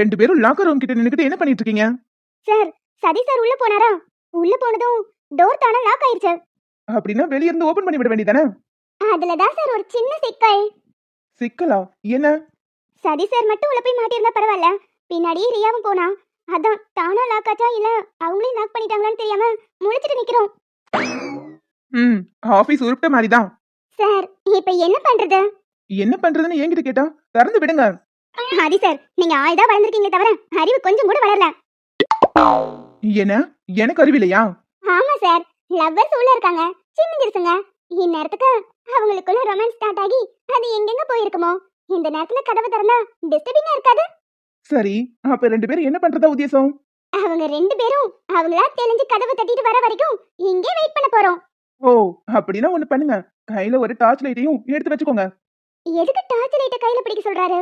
ரெண்டு பேரும் locker room கிட்ட நின்னுக்கிட்டு என்ன பண்ணிட்டு இருக்கீங்க சார் சதி சார் உள்ள போனாரா? உள்ள போனதும் டோர் தானா லாக் ஆயிருச்சு. அப்படின்னா வெளிய இருந்து ஓபன் பண்ணி விட வேண்டியதானே அதுல தான் சார் ஒரு சின்ன சிக்கல். சிக்கலா? என்ன? சதி சார் மட்டும் உள்ள போய் மாட்டியிருந்தா பரவாயில்ல. பின்னாடியே ரியாவும் போனா. அதான் தானா லாக் ஆச்சா இல்ல அவங்களே லாக் பண்ணிட்டாங்களான்னு தெரியாம முழிச்சிட்டு நிக்கிறோம். ம் ஆபீஸ் உருப்பிட்ட மாதிரி தான் சார் இப்ப என்ன பண்றது? என்ன பண்றதுன்னு என்கிட்ட கேட்டா திறந்து விடுங்க. ஆதி சார் நீங்க ஆள் தான் வளர்ந்துருக்கீங்களே தவிர அறிவு கொஞ்சம் கூட வளரல. என்ன? எனக்கு அறிவில்லையா ஆமா சார் லவ்வர்ஸ் உள்ள இருக்காங்க சின்னஞ்சிருச்சுங்க இந்நேரத்துக்கு அவங்களுக்குள்ள ரொமான்ஸ் ஸ்டார்ட் ஆகி அது எங்கெங்க போயிருக்குமோ? இந்த நேரத்துல கதவை திறந்தா டிஸ்டர்பிங்கா இருக்காது. சரி அப்ப ரெண்டு பேரும் என்ன பண்றதா உத்தேசம்? அவங்க ரெண்டு பேரும் அவங்களா தெளிஞ்சு கதவை தட்டிட்டு வர வரைக்கும் இங்கே வெயிட் பண்ண போறோம். ஓ அப்படின்னா ஒண்ணு பண்ணுங்க. கையில ஒரு டார்ச் லைட்டையும் எடுத்து வச்சுக்கோங்க. எதுக்கு டார்ச் லைட்டை கையில பிடிக்க சொல்றாரு?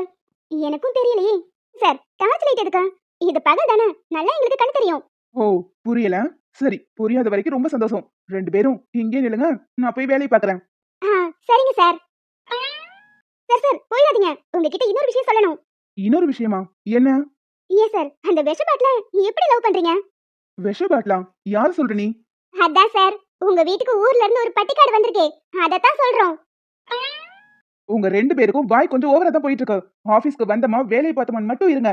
எனக்கும் தெரியலையே. சார் டார்ச் லைட் எதுக்கு? இது பகல் தானே நல்லா எங்களுக்கு கண்ணு தெரியும். ஓ புரியல. சரி புரியாத வரைக்கும் ரொம்ப சந்தோஷம். ரெண்டு பேரும் இங்கே நில்லுங்க நான் போய் வேலையை பாக்குறேன். ஆ சரிங்க சார். சார் சார் போயிடாதீங்க. உங்ககிட்ட இன்னொரு விஷயம் சொல்லணும். இன்னொரு விஷயமா? என்ன? ஏன் சார் அந்த விஷ பாட்டில எப்படி லவ் பண்றீங்க? விஷ பாட்லாம் யார் சொல்ற நீ? அதான் சார் உங்க வீட்டுக்கு ஊர்ல இருந்து ஒரு பட்டிக்காடு வந்திருக்கே. அதத்தான் சொல்றோம். உங்க ரெண்டு பேருக்கும் வாய் கொஞ்சம் ஓவரா தான் போயிட்டு இருக்கு. ஆபீஸ்க்கு வந்தமா வேலையை பார்த்தோமான்னு மட்டும் இருங்க.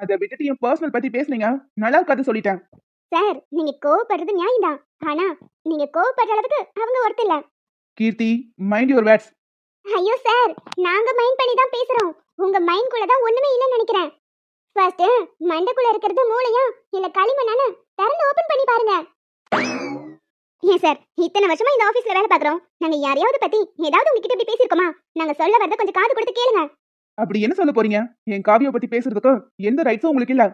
அதை விட்டுட்டு என் பர்சனல் பத்தி பேசுனீங்க. நல்லா இருக்காது சொல்லிட்டேன். சார் நீங்க கோவப்படுறது நியாயம்தான் ஆனா நீங்க கோவப்படுற அளவுக்கு அவங்க ஒருத்தர் இல்ல. கீர்த்தி மைண்ட் யுவர் வேர்ட்ஸ் ஐயோ சார் நாங்க மைண்ட் பண்ணி தான் பேசுறோம். உங்க மைண்ட் குள்ள தான் ஒண்ணுமே இல்லைன்னு நினைக்கிறேன். ஃபர்ஸ்ட் மண்டைக்குள்ள இருக்கிறது மூளையா? இல்ல களிமண்ணானு திறந்து ஓபன் பண்ணி பாருங்க. ஏன் சார் இத்தனை வருஷமா இந்த ஆபீஸ்ல வேலை பாக்குறோம் நாங்க யாரையாவது பத்தி ஏதாவது உங்ககிட்ட இப்படி பேசியிருக்கோமா? நாங்க சொல்ல வரத கொஞ்சம் காது கொடுத்து கேளுங்க. அப்படி என்ன சொல்ல போறீங்க? என் காவியை பத்தி பேசுறதுக்கு எந்த ரைட்ஸும் உங்களுக்கு இல்ல.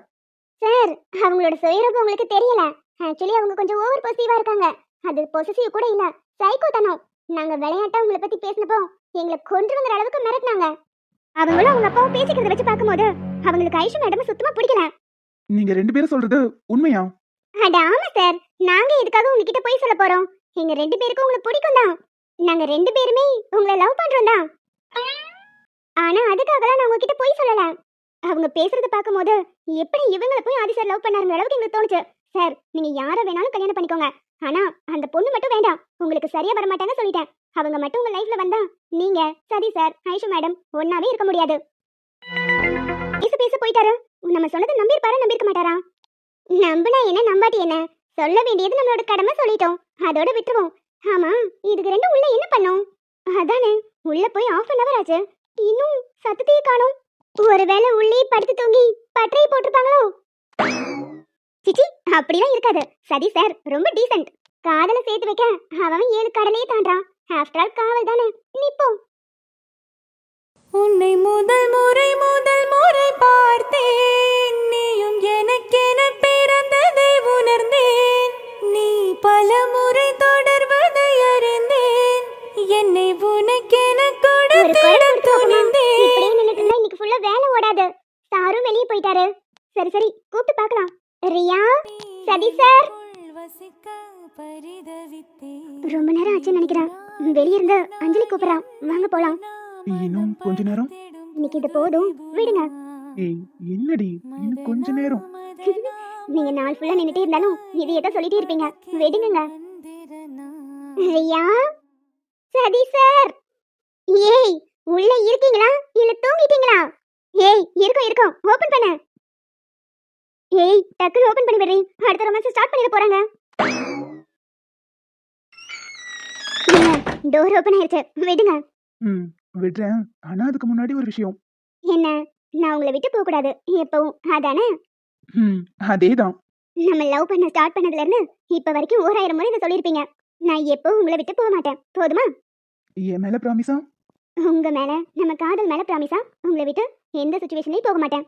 சார் அவங்களோட சுயரூபம் உங்களுக்கு தெரியல. ஆக்சுவலி அவங்க கொஞ்சம் ஓவர் பொசிட்டிவா இருக்காங்க. அது பொசிட்டிவ் கூட இல்ல. சைக்கோ தனம். நாங்க விளையாட்டா உங்களை பத்தி பேசினப்போ எங்களை கொன்றுங்கிற அளவுக்கு மிரட்டினாங்க. அவங்களும் அவங்க அப்பாவும் பேசிக்கிறத வச்சு பார்க்கும்போது அவங்களுக்கு ஐஷு மேடம் சுத்தமா பிடிக்கல. நீங்க ரெண்டு பேரும் சொல்றது உண்மையா? அட ஆமா சார். நாங்க எதுக்காக உங்ககிட்ட போய் சொல்ல போறோம்? எங்க ரெண்டு பேருக்கும் உங்களுக்கு பிடிக்கும் தான். நாங்க ரெண்டு பேருமே உங்களை லவ் பண்றோம் தான். ஆனா அதுக்காகலாம் நான் உங்ககிட்ட போய் சொல்லல. அவங்க பேசுறத பார்க்கும்போது எப்படி இவங்களை போய் ஆதி சார் லவ் பண்ணாருங்கிற அளவுக்கு எங்களுக்கு தோணுச்சு. சார் நீங்க யாரை வேணாலும் கல்யாணம் பண்ணிக்கோங்க. ஆனா அந்த பொண்ணு மட்டும் வேண்டாம். உங்களுக்கு சரியா வர மாட்டாங்க சொல்லிட்டேன். அவங்க மட்டும் உங்க லைஃப்ல வந்தா நீங்க சரி சார் ஐஷு மேடம் ஒன்னாவே இருக்க முடியாது. பேச பேச போயிட்டாரு. நம்ம சொன்னதை நம்பியிருப்பாரு நம்பியிருக்க மாட்டாரா? நம்பினா என்ன நம்பாட்டி என்ன? சொல்ல வேண்டியது நம்மளோட கடமை சொல்லிட்டோம். அதோட விட்டுருவோம். ஆமா இதுக்கு ரெண்டும் உள்ள என்ன பண்ணும்? அதானே உள்ள போய் ஆஃப் அன் அவர் ஆச்சு. இன்னும் சத்தத்தையே காணோம். ஒருவேளை உள்ளே படுத்து தூங்கி பட்டறை போட்டிருப்பாங்களோ? சிச்சி அப்படிலாம் இருக்காது. சரி சார் ரொம்ப டீசென்ட் காதலை சேர்த்து வைக்க அவன் ஏழு கடலையே தாண்டான். ஆஃப்டர் ஆல் காவல் தானே. நிப்போம். உன்னை முதல் முறை முதல் முறை பார்த்தேன். நீயும் எனக்கென பிறந்ததை உணர்ந்தேன். பல முறை தொடர்வதை அறிந்தேன். என்னை உனக்கென குழந்தை துணிந்தேன். இப்படியே நின்னுட்டு இருந்தா இன்னைக்கு ஃபுல்லா வேலை ஓடாது. சாரும் வெளியே போயிட்டாரு. சரி சரி கூப்பிட்டு பார்க்கலாம். ரியா சதி சார். ரொம்ப நேரம் ஆச்சுன்னு நினைக்கிறேன் வெளிய இருந்து அஞ்சலி கூப்பிடுறான் வாங்க போலாம். இன்னும் கொஞ்ச நேரம்? இன்னைக்கு இது போதும். விடுங்க. ஏய் என்னடி? இன்னும் கொஞ்ச நேரம்? நீங்க நாள் ஃபுல்லா நின்னுட்டே இருந்தாலும் இது ஏதோ சொல்லிட்டே இருப்பீங்க. விடுங்க ரியா சதி சார் ஏய் உள்ள இருக்கீங்களா? இல்ல தூங்கிட்டீங்களா? ஏய் இருக்கும் இருக்கும். ஓபன் பண்ணு. ஏய் டக்குனு ஓபன் பண்ணி விடுறீ அடுத்த ரொமான்ஸ் ஸ்டார்ட் பண்ணிட போறாங்க. டோர் ஓபன் ஆயிருச்சு. விடுங்க. ம் விடுறேன். ஆனா அதுக்கு முன்னாடி ஒரு விஷயம். என்ன? நான் உங்களை விட்டு போக கூடாது எப்பவும். அதானே? ம் அதேதான். நம்ம லவ் பண்ண ஸ்டார்ட் பண்ணதுல இருந்து இப்ப வரைக்கும் ஓராயிரம் முறை இதை சொல்லியிருப்பீங்க. நான் எப்பவும் உங்களை விட்டு போக மாட்டேன். போதுமா? என் மேல ப்ராமிஸா உங்க மேல நம்ம காதல் மேல ப்ராமிஸா உங்களை விட்டு எந்த சுச்சுவேஷன்லயும் போக மாட்டேன்.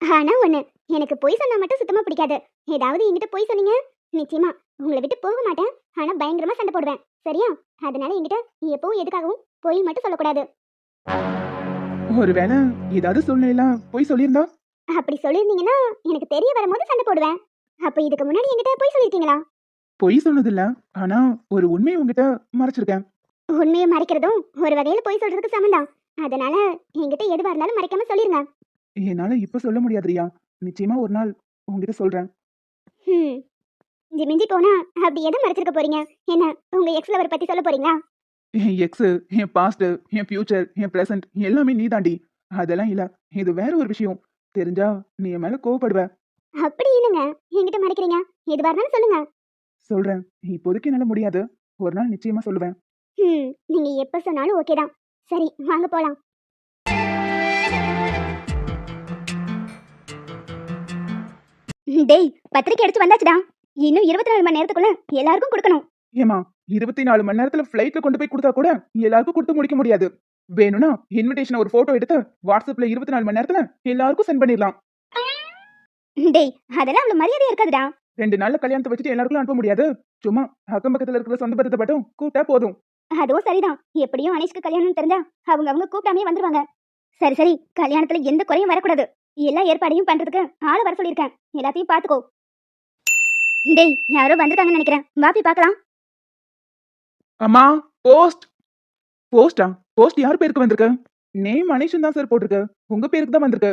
ஆனா ஒண்ணு எனக்கு பொய் சொன்னா மட்டும் சுத்தமா பிடிக்காது. ஏதாவது என்கிட்ட பொய் சொன்னீங்க நிச்சயமா உங்களை விட்டு போக மாட்டேன். ஆனா பயங்கரமா சண்டை போடுவேன். சரியா? அதனால என்கிட்ட எப்பவும் எதுக்காகவும் பொய் மட்டும் சொல்லக்கூடாது. ஒருவேளை ஏதாவது சூழ்நிலையில போய் சொல்லியிருந்தா? அப்படி சொல்லியிருந்தீங்கன்னா எனக்கு தெரிய வரும்போது சண்டை போடுவேன். அப்ப இதுக்கு முன்னாடி என்கிட்ட பொய் சொல்லியிருக்கீங்களா பொய் சொன்னதில்ல. ஆனா ஒரு உண்மையை உங்ககிட்ட மறைச்சிருக்கேன். உண்மையை மறைக்கிறதும் ஒரு வகையில பொய் சொல்றதுக்கு சமந்தான் அதனால என்கிட்ட எதுவா இருந்தாலும் மறைக்காம சொல்லிருங்க. என்னால இப்ப சொல்ல முடியாது ரியா. நிச்சயமா ஒரு நாள் உங்ககிட்ட சொல்றேன். ம் மிஞ்சி போனா அப்படி எதை மறைச்சிருக்க போறீங்க? என்ன உங்க எக்ஸ் லவர் பத்தி சொல்ல போறீங்களா? என் எக்ஸ் என் பாஸ்ட் என் ஃபியூச்சர் என் ப்ரெசன்ட் எல்லாமே நீ தாண்டி அதெல்லாம் இல்ல. இது வேற ஒரு விஷயம். தெரிஞ்சா நீ என் மேல கோவப்படுவ. அப்படி இல்லைங்க. என்கிட்ட மறைக்கிறீங்க. எதுவா இருந்தாலும் சொல்லுங்க. சொல்றேன். இப்போதைக்கு என்னால முடியாது. ஒரு நாள் நிச்சயமா சொல்லுவேன். ம். நீங்க எப்ப சொன்னாலும் ஓகே தான். சரி வாங்க போலாம். டேய் பத்திரிக்கை எடுத்து வந்தாச்சுடா. இன்னும் இருபத்தி நாலு மணி நேரத்துக்குள்ள எல்லாருக்கும் கொடுக்கணும். ஏமா இருபத்தி நாலு மணி நேரத்துல ஃபிளைட்ல கொண்டு போய் கொடுத்தா கூட எல்லாருக்கும் கொடுத்து முடிக்க முடியாது. வேணும்னா இன்விடேஷன் ஒரு போட்டோ எடுத்து வாட்ஸ்அப்ல இருபத்தி நாலு மணி நேரத்துல எல்லாருக்கும் சென்ட் பண்ணிடலாம். டேய் அதெல்லாம் அவ்வளவு மரியாதையா இருக்காதுடா. ரெண்டு நாள்ல கல்யாணத்தை வச்சுட்டு எல்லாருக்கும் அனுப்ப முடியாது. சும்மா அக்கம் பக்கத்துல இருக்கிற சொந்த பத்தத்தை மட்டும் கூப்பிட்டா போதும். அதுவும் சரிதான். எப்படியும் அனீஷ்க்கு கல்யாணம் தெரிஞ்சா அவங்க அவங்க கூப்பிடாமே வந்துருவாங்க. சரி சரி கல்யாணத்துல எந்த குறையும் வரக்கூடாது. எல்லா ஏற்பாடையும் பண்றதுக்கு ஆளை வர சொல்லியிருக்கேன். எல்லாத்தையும் பாத்துக்கோ டேய் யாரோ வந்திருக்காங்கன்னு நினைக்கிறேன். வாப்பி பார்க்கலாம். அம்மா போஸ்ட் போஸ்டா போஸ்ட் யார் பேருக்கு வந்திருக்கு? நேம் அனீஷன் தான் சார் போட்டிருக்கு. உங்க பேருக்கு தான் வந்திருக்கு.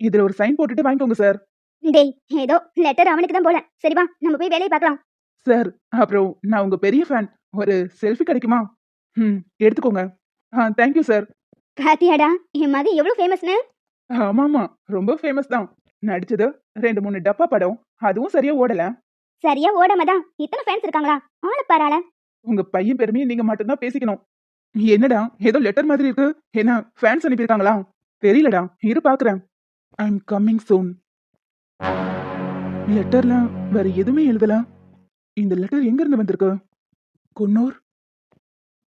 இதுல ஒரு சைன் போட்டுட்டு வாங்கிக்கோங்க சார் டேய் ஏதோ லெட்டர் அவனுக்கு தான் போல. சரி வா நம்ம போய் வேலையை பார்க்கலாம். சார் அப்புறம் நான் உங்க பெரிய ஃபேன் ஒரு செல்ஃபி கிடைக்குமா? ம் எடுத்துக்கோங்க. ஆ தேங்க்யூ சார் பாத்தியாடா என் மகன் எவ்வளவு ஃபேமஸ்னு ஆமாமா ரொம்ப ஃபேமஸ் தான். நடிச்சது ரெண்டு மூணு டப்பா படம். அதுவும் சரியா ஓடல. சரியா ஓடாம தான் இத்தனை ஃபேன்ஸ் இருக்காங்களா? ஆள பாராள. உங்க பையன் பெருமையை நீங்க மட்டும்தான் பேசிக்கணும். என்னடா ஏதோ லெட்டர் மாதிரி இருக்கு. என்ன ஃபேன்ஸ் அனுப்பியிருக்காங்களா? தெரியலடா இரு பாக்குறேன். ஐ எம் கம்மிங் சூன் லெட்டர்ல வேற எதுவுமே எழுதல. இந்த லெட்டர் எங்க இருந்து வந்திருக்கு? குன்னூர்?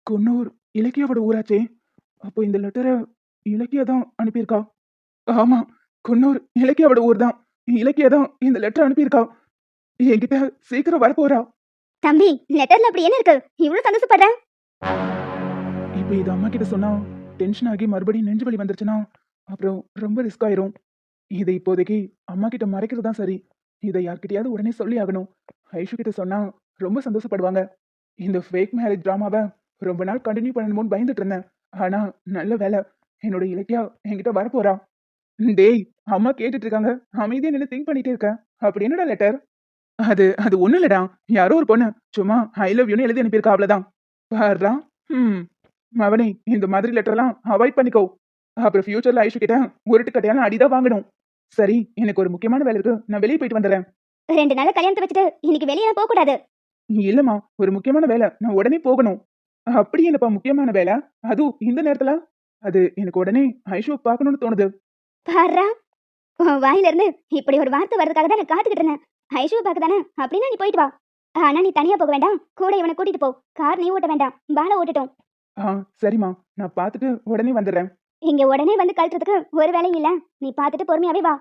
குன்னூர் இலக்கியாவோட ஊராச்சே. அப்போ இந்த லெட்டரை இலக்கியா தான் அனுப்பியிருக்கா? ஆமா குன்னூர் இலக்கியாவோட ஊர் தான். இலக்கியா தான் இந்த லெட்டர் அனுப்பியிருக்கா. என்கிட்ட சீக்கிரம் வரப்போறா. தம்பி லெட்டர்ல அப்படி என்ன இருக்கு? இவ்வளவு சந்தோஷப்படுறேன் இப்போ இது அம்மா கிட்ட சொன்னா டென்ஷன் ஆகி மறுபடியும் நெஞ்சு வலி வந்துருச்சுன்னா அப்புறம் ரொம்ப ரிஸ்க் ஆயிரும். இதை இப்போதைக்கு அம்மா கிட்ட மறைக்கிறது தான் சரி. இதை யார்கிட்டயாவது உடனே சொல்லி ஆகணும். ஐஷு கிட்ட சொன்னா ரொம்ப சந்தோஷப்படுவாங்க. இந்த ஃபேக் மேரேஜ் ட்ராமாவை ரொம்ப நாள் கண்டினியூ பண்ணணுமோன்னு பயந்துட்டு இருந்தேன். ஆனா நல்ல வேலை. என்னோட இலக்கியா என்கிட்ட வரப்போறா. டேய் அம்மா கேட்டுட்டு இருக்காங்க. அமைதியா நின்று திங்க் பண்ணிட்டே இருக்க. அப்படி என்னடா லெட்டர் அது அது ஒண்ணும் இல்லடா. யாரோ ஒரு பொண்ணு. சும்மா ஐ லவ் யூன்னு எழுதி அனுப்பியிருக்கா அவ்வளவுதான். பாருடா. ம் மவனே இந்த மாதிரி லெட்டர்லாம் அவாய்ட் பண்ணிக்கோ. அப்புறம் ஃபியூச்சர்ல ஐஷு கிட்ட உருட்டு கட்டையால அடிதான் வாங்கணும். சரி எனக்கு ஒரு முக்கியமான வேலை இருக்கு. நான் வெளியே போயிட்டு வந்துடுறேன். ரெண்டு நாள் கல்யாணத்தை வச்சுட்டு இன்னைக்கு வெளியே போக கூடாது இல்லம்மா ஒரு முக்கியமான வேலை. நான் உடனே போகணும். அப்படி என்னப்பா முக்கியமான வேலை? அதுவும் இந்த நேரத்துல? அது எனக்கு உடனே ஐஷுவை பார்க்கணும்னு தோணுது. உன் வாயில இருந்து இப்படி ஒரு வார்த்தை வர்றதுக்காக தான் நான் காத்துக்கிட்டு இருந்தேன். ஐஷுவை பார்க்க தானே? அப்படின்னா நீ போயிட்டு வா. ஆனா நீ தனியா போக வேண்டாம். கூட இவனை கூட்டிட்டு போ. கார் நீ ஓட்ட வேண்டாம். பால ஓட்டட்டும். ஆ சரிம்மா. நான் பார்த்துட்டு உடனே வந்துடுறேன். இங்க உடனே வந்து கழட்டுறதுக்கு ஒரு வேலையும் இல்ல. நீ பார்த்துட்டு பொறுமையாவே வா.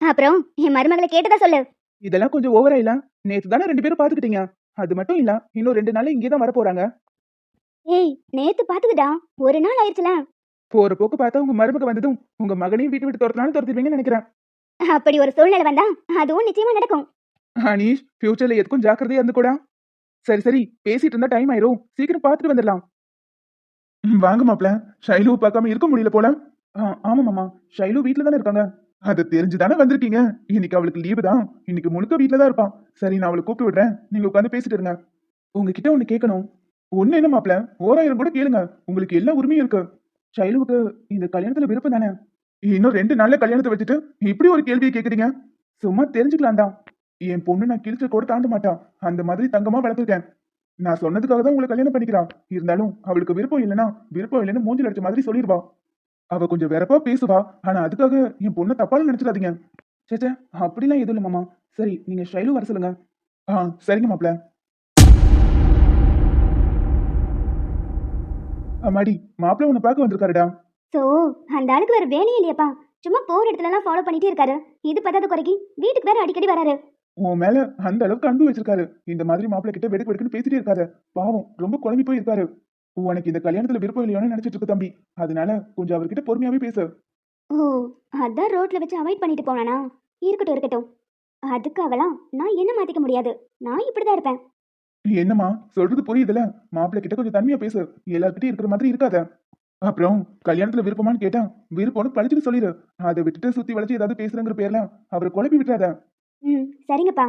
அப்புறம் என் மருமகளை கேட்டதா சொல்லு. இதெல்லாம் கொஞ்சம் ஓவரா இல்ல. நேத்து தானே ரெண்டு பேரும் பாத்துக்கிட்டீங்க அது மட்டும் இல்ல. இன்னும் ரெண்டு நாள்ல இங்கே தான் வர போறாங்க ஏய் நேத்து பாத்துக்கிட்டா ஒரு நாள் ஆயிடுச்சுல போற போக்கு பார்த்தா உங்க மருமக வந்ததும் உங்க மகனையும் வீட்டு விட்டு துரத்தினாலும் துரத்திடுவீங்கன்னு நினைக்கிறேன். அப்படி ஒரு சூழ்நிலை வந்தா அதுவும் நிச்சயமா நடக்கும். அனீஷ் ஃபியூச்சர்ல எதுக்கும் ஜாக்கிரதையா இருந்து கூட சரி சரி பேசிட்டு இருந்தா டைம் ஆயிரும். சீக்கிரம் பார்த்துட்டு வந்துடலாம். ம், வாங்க மாப்ள ஷைலு பார்க்காம இருக்க முடியல போல. ஆ, ஆமா மாமா. ஷைலு வீட்டுல தானே இருக்காங்க. அது தெரிஞ்சுதானே வந்திருக்கீங்க? இன்னைக்கு அவளுக்கு லீவு தான். இன்னைக்கு முழுக்க வீட்டுல தான் இருப்பான் சரி நான் அவளை கூப்பிட்டு விடுறேன். நீங்க உட்காந்து பேசிட்டு இருங்க. உங்ககிட்ட ஒண்ணு கேட்கணும். ஒண்ணு என்ன மாப்ள ஓராயிரம் கூட கேளுங்க. உங்களுக்கு எல்லா உரிமையும் இருக்கு. ஷைலுவுக்கு இந்த கல்யாணத்துல விருப்பம் தானே? இன்னும் ரெண்டு நாள்ல கல்யாணத்தை வச்சுட்டு இப்படி ஒரு கேள்வியை கேக்குறீங்க? சும்மா தெரிஞ்சுக்கலாம் தான் என் பொண்ணு நான் கிழிச்சு கூட தாண்ட மாட்டான் அந்த மாதிரி தங்கமா வளர்த்துருக்கேன். நான் சொன்னதுக்காக தான் உங்களை கல்யாணம் பண்ணிக்கிறா. இருந்தாலும் அவளுக்கு விருப்பம் இல்லைன்னா விருப்பம் இல்லைன்னு மூஞ்சில் அடிச்ச மாதிரி சொல்லிடுவா. அவ கொஞ்சம் வெறப்பா பேசுவா. ஆனா அதுக்காக என் பொண்ணை தப்பால நினைச்சிடாதீங்க. சேச்சே அப்படிலாம் எதுவும் இல்லை மாமா. சரி நீங்க ஷைலு வர சொல்லுங்க. ஆ சரிங்க மாப்ள அம்மாடி மாப்பிள்ள உன்னை பார்க்க வந்திருக்காருடா. சோ அந்த ஆளுக்கு வேற வேலையே இல்லையாப்பா. சும்மா போற இடத்துல எல்லாம் ஃபாலோ பண்ணிட்டே இருக்காரு. இது பத்தாத குறைக்கு வீட்டுக்கு வேற அடிக்கடி வராரு. உன் மேல அந்த அளவுக்கு அன்பு வச்சிருக்காரு. இந்த மாதிரி மாப்பிள்ள கிட்ட வெடுக்கு வெடுக்குன்னு பேசிட்டே இருக்காரு பாவம் ரொம்ப குழம்பி போய் இருக்காரு உனக்கு இந்த கல்யாணத்துல விருப்பம் இல்லையோன்னு நினைச்சிட்டு இருக்கு தம்பி. அதனால கொஞ்சம் அவர்கிட்ட பொறுமையாவே பேசு. ஓ அதான் ரோட்ல வச்சு அவாய்ட் பண்ணிட்டு போனானா? இருக்கட்டும் இருக்கட்டும். அதுக்காகலாம் நான் என்ன மாத்திக்க முடியாது. நான் இப்படிதான் இருப்பேன். என்னம்மா? சொல்றது புரியுதுல? மாப்பிள்ள கிட்ட கொஞ்சம் தன்மையா பேசு. எல்லார்கிட்டயும் இருக்கிற மாதிரி இருக்காத. அப்புறம் கல்யாணத்துல விருப்பமான்னு கேட்டா விருப்பம்னு படிச்சுட்டு சொல்லிடு அதை விட்டுட்டு சுத்தி வளைச்சு ஏதாவது பேசுறங்கிற பேர்ல அவரை குழப்பி விட்டுறாத. ம் சரிங்கப்பா.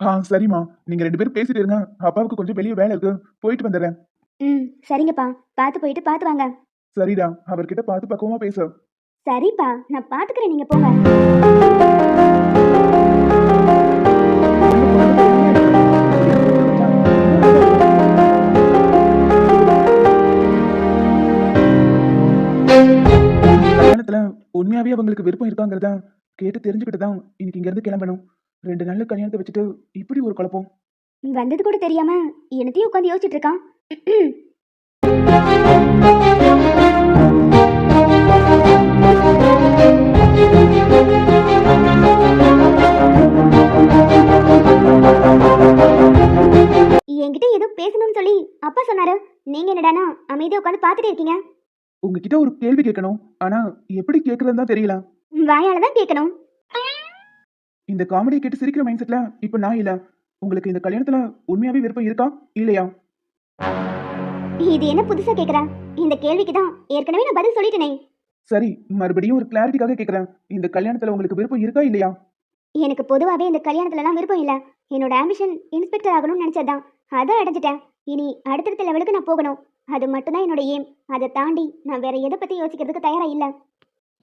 ஆ சரிம்மா. நீங்க ரெண்டு பேரும் பேசிட்டு இருங்க. அப்பாவுக்கு கொஞ்சம் வெளியே வேலை இருக்கு. போயிட்டு வந்துடுறேன். ம் சரிங்கப்பா. பார்த்து போயிட்டு பார்த்து வாங்க. சரிடா. அவர்கிட்ட பார்த்து பக்குவமா பேசு. சரிப்பா. நான் பார்த்துக்கிறேன். நீங்க போங்க. கல்யாணத்துல உண்மையாவே அவங்களுக்கு விருப்பம் இருக்காங்கிறத கேட்டு தெரிஞ்சுக்கிட்டு தான் இன்னைக்கு இங்க இருந்து கிளம்பணும். ரெண்டு நாள்ல கல்யாணத்தை வச்சுட்டு இப்படி ஒரு குழப்பம். வந்தது கூட தெரியாம என்னத்தையும் உட்காந்து யோசிச்சுட்டு இருக்கான். என்கிட்ட ஏதோ பேசணும்னு சொல்லி அப்பா சொன்னாரு. நீங்க என்னடானா அமைதியா உட்காந்து பார்த்துட்டு இருக்கீங்க. உங்ககிட்ட ஒரு கேள்வி கேட்கணும். ஆனா எப்படி கேட்கறதுன்னு தான் தெரியல. வாயால தான் கேட்கணும். இந்த காமெடியை கேட்டு சிரிக்கிற மைண்ட் செட்ல இப்ப நான் இல்ல. உங்களுக்கு இந்த கல்யாணத்துல உண்மையாவே விருப்பம் இருக்கா? இல்லையா? இது என்ன புதுசா கேக்குற? இந்த கேள்விக்கு தான் ஏற்கனவே நான் பதில் சொல்லிட்டேனே. சரி மறுபடியும் ஒரு கிளாரிட்டிக்காக கேக்குறேன். இந்த கல்யாணத்துல உங்களுக்கு விருப்பம் இருக்கா இல்லையா? எனக்கு பொதுவாகவே இந்த கல்யாணத்துலலாம் விருப்பம் இல்லை. என்னோட ஆம்பிஷன் இன்ஸ்பெக்டர் ஆகணும்னு நினச்சதான் அதை அடைஞ்சிட்டேன். இனி அடுத்தடுத்த லெவலுக்கு நான் போகணும். அது மட்டும்தான் என்னோட ஏம் அதை தாண்டி நான் வேற எதை பற்றி யோசிக்கிறதுக்கு தயாரா இல்லை.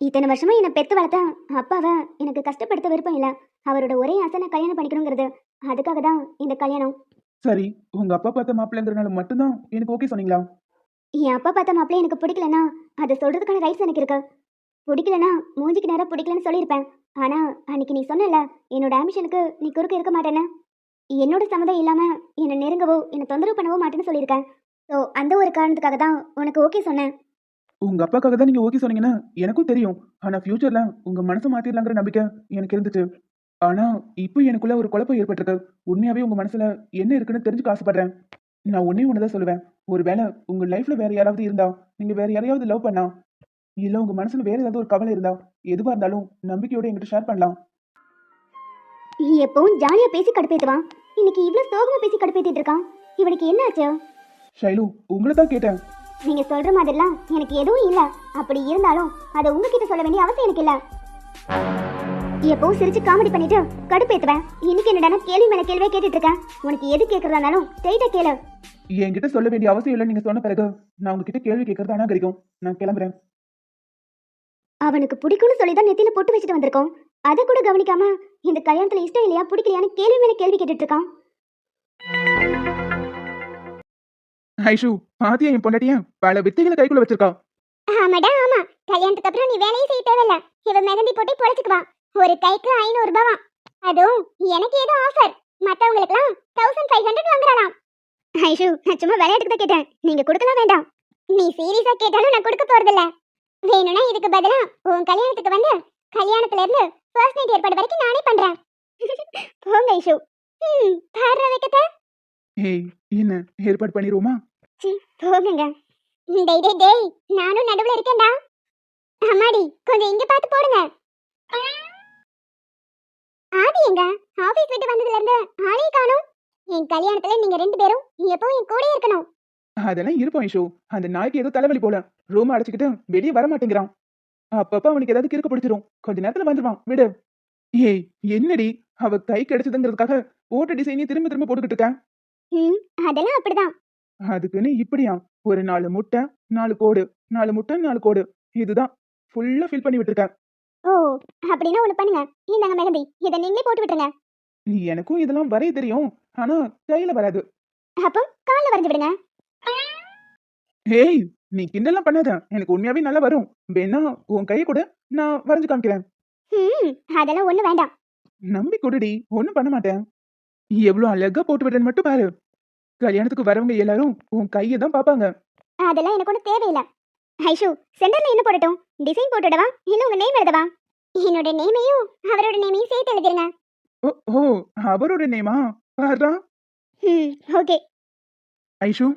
இத்தனை வருஷமா என்னை பெத்து வளர்த்த அப்பாவை எனக்கு கஷ்டப்படுத்த விருப்பம் இல்லை. அவரோட ஒரே ஆசை நான் கல்யாணம் பண்ணிக்கணுங்கிறது. அதுக்காக தான் இந்த கல்யாணம். சரி உங்க அப்பா பார்த்த மாப்பிள்ளைங்கிறனால மட்டும்தான் எனக்கு ஓகே சொன்னீங்களா? என் அப்பா பார்த்த மாப்பிள்ளை எனக்கு பிடிக்கலனா அதை சொல்றதுக்கான ரைட்ஸ் எனக்கு இருக்கு. பிடிக்கலனா மூஞ்சிக்கு நேரம் பிடிக்கலன்னு சொல்லியிருப்பேன். ஆனா அன்னைக்கு நீ சொன்னல என்னோட ஆம்பிஷனுக்கு நீ குறுக்க இருக்க மாட்டேன்னு. என்னோட சம்மதம் இல்லாம என்னை நெருங்கவோ என்னை தொந்தரவு பண்ணவோ மாட்டேன்னு சொல்லியிருக்கேன். ஸோ அந்த ஒரு காரணத்துக்காக தான் உனக்கு ஓகே சொன்னேன். உங்க அப்பாக்காக தான் நீங்க ஓகே சொன்னீங்கன்னா எனக்கும் தெரியும். ஆனா ஃபியூச்சர்ல உங்க மனசை மாத்திரலாங்கிற நம்பிக்கை எனக்கு இருந்துச்சு. ஆனா இப்போ எனக்குள்ள ஒரு குழப்பம் ஏற்பட்டிருக்கு. உண்மையாவே உங்க மனசுல என்ன இருக்குன்னு தெரிஞ்சுக்க ஆசைப்படுறேன். நான் ஒன்னே ஒண்ணுதான் சொல்லுவேன். ஒருவேளை உங்க லைஃப்ல வேற யாராவது இருந்தா நீங்க வேற யாரையாவது லவ் பண்ணா இல்ல உங்க மனசுல வேற ஏதாவது ஒரு கவலை இருந்தா எதுவா இருந்தாலும் நம்பிக்கையோட என்கிட்ட ஷேர் பண்ணலாம். எப்பவும் ஜாலியா பேசி கடுப்பேத்துவான் இன்னைக்கு இவ்வளவு சோகமா பேசி கடுப்பேத்திட்டு இருக்கான். இவனுக்கு என்ன ஆச்சு? ஷைலு உங்களை தான் கேட்டேன். நீங்க சொல்ற மாதிரிலாம் எனக்கு எதுவும் இல்ல. அப்படி இருந்தாலும் அதை உங்ககிட்ட சொல்ல வேண்டிய அவசியம் எனக்கு இல்ல. எப்பவும் சிரிச்சு காமெடி பண்ணிட்டு கடுப்பேத்துவேன் இன்னைக்கு என்னடா கேள்வி மேல கேள்வியே கேட்டுட்டு இருக்கேன். உனக்கு எது கேக்குறதா இருந்தாலும் ஸ்ட்ரைட்டா கேளு. என்கிட்ட சொல்ல வேண்டிய அவசியம் இல்லை நீங்க சொன்ன பிறகு நான் உங்ககிட்ட கேள்வி கேட்கறது அனாகரிக்கும் நான் கிளம்புறேன். அவனுக்கு பிடிக்கும்னு சொல்லி தான் நெத்தியில பொட்டு வச்சுட்டு வந்திருக்கோம். அதை கூட கவனிக்காம இந்த கல்யாணத்துல இஷ்டம் இல்லையா பிடிக்கலையான்னு கேள்வி மேல கேள்வி கேட்டுட்டு இருக்கான். ஐஷு பாத்தியா என் பொண்டாட்டிய? பல வித்தைகளை கைக்குள்ள வச்சிருக்கா. ஆமாடா ஆமா. கல்யாணத்துக்கு அப்புறம் நீ வேலையை செய்ய தேவையில்ல. இவ மெகந்தி போட்டு பொழைச்சுக்குவா. ஒரு கைக்கு ஐநூறு ரூபாவா அதுவும் எனக்கு ஏதோ ஆஃபர் மத்தவங்களுக்குலாம் தௌசண்ட் ஃபைவ் ஹண்ட்ரட் வாங்குறாளாம். ஐஷு நான் சும்மா விளையாட்டுக்கு தான் கேட்டேன். நீங்க கொடுக்கலாம் வேண்டாம். நீ சீரியஸா கேட்டாலும் நான் கொடுக்க போறதில்ல. வேணும்னா இதுக்கு பதிலா உன் கல்யாணத்துக்கு வந்து கல்யாணத்துல இருந்து ஃபர்ஸ்ட் நைட் ஏற்பாடு வரைக்கும் நானே பண்றேன். போங்க ஐஷு. ம் பாடுற வைக்கத்த. ஏய் என்ன ஏற்பாடு பண்ணிடுவோமா போகுங்க டேய் டேய் டேய் நானும் நடுவுல இருக்கேன்டா. அம்மாடி கொஞ்சம் இங்க பார்த்து போடுங்க. ஆதி எங்க? ஆபீஸ் விட்டு வந்ததுல இருந்து ஆளே காணோம். என் கல்யாணத்துல நீங்க ரெண்டு பேரும் எப்பவும் என் கூடயே இருக்கணும். அதெல்லாம் இருப்போம் ஐஷு. அந்த நாய்க்கு ஏதோ தலைவலி போல. ரூம் அடைச்சுக்கிட்டு வெளியே வர மாட்டேங்கிறான். அப்பப்ப அவனுக்கு ஏதாவது கிறுக்க பிடிச்சிரும். கொஞ்ச நேரத்துல வந்துருவான். விடு. ஏய் என்னடி? அவ கை கிடைச்சதுங்கிறதுக்காக ஓட்ட டிசைனே திரும்ப திரும்ப போட்டுக்கிட்டு இருக்கேன் அதெல்லாம் அப்படிதான். அதுக்குன்னு இப்படியா? ஒரு நாலு முட்டை நாலு கோடு நாலு முட்டை நாலு கோடு. இதுதான். ஃபுல்லா ஃபில் பண்ணி விட்டுருக்கேன் ஓ அப்படின்னா ஒண்ணு பண்ணுங்க. இந்தாங்க மெகந்தி. இதை நீங்களே போட்டு விட்டுருங்க. எனக்கும் இதெல்லாம் வரைய தெரியும். ஆனா கையில வராது. அப்போ கால்ல வரைஞ்சு விடுங்க. ஏய் நீ கிண்டல்லாம் பண்ணாத. எனக்கு உண்மையாவே நல்லா வரும். வேணா உன் கையை கூட. நான் வரைஞ்சு காமிக்கிறேன். ம் அதெல்லாம் ஒண்ணு வேண்டாம். நம்பி கொடுடி. ஒண்ணும் பண்ண மாட்டேன். எவ்வளவு அழகா போட்டு விடுறேன்னு மட்டும் பாரு. கல்யாணத்துக்கு வரவங்க எல்லாரும் உன் கையை தான் பாப்பாங்க அதெல்லாம் எனக்கு ஒன்றும் தேவையில்லை. ஐஷு சென்டர்ல என்ன போடட்டும்? டிசைன் போட்டுடவா இல்ல உங்க நேம் எழுதவா? என்னோட நேமையும் அவரோட நேமையும் சேர்த்து எழுதிருங்க. ஓ ஓ அவரோட நேமா பாருடா ம் ஓகே. ஐஷு.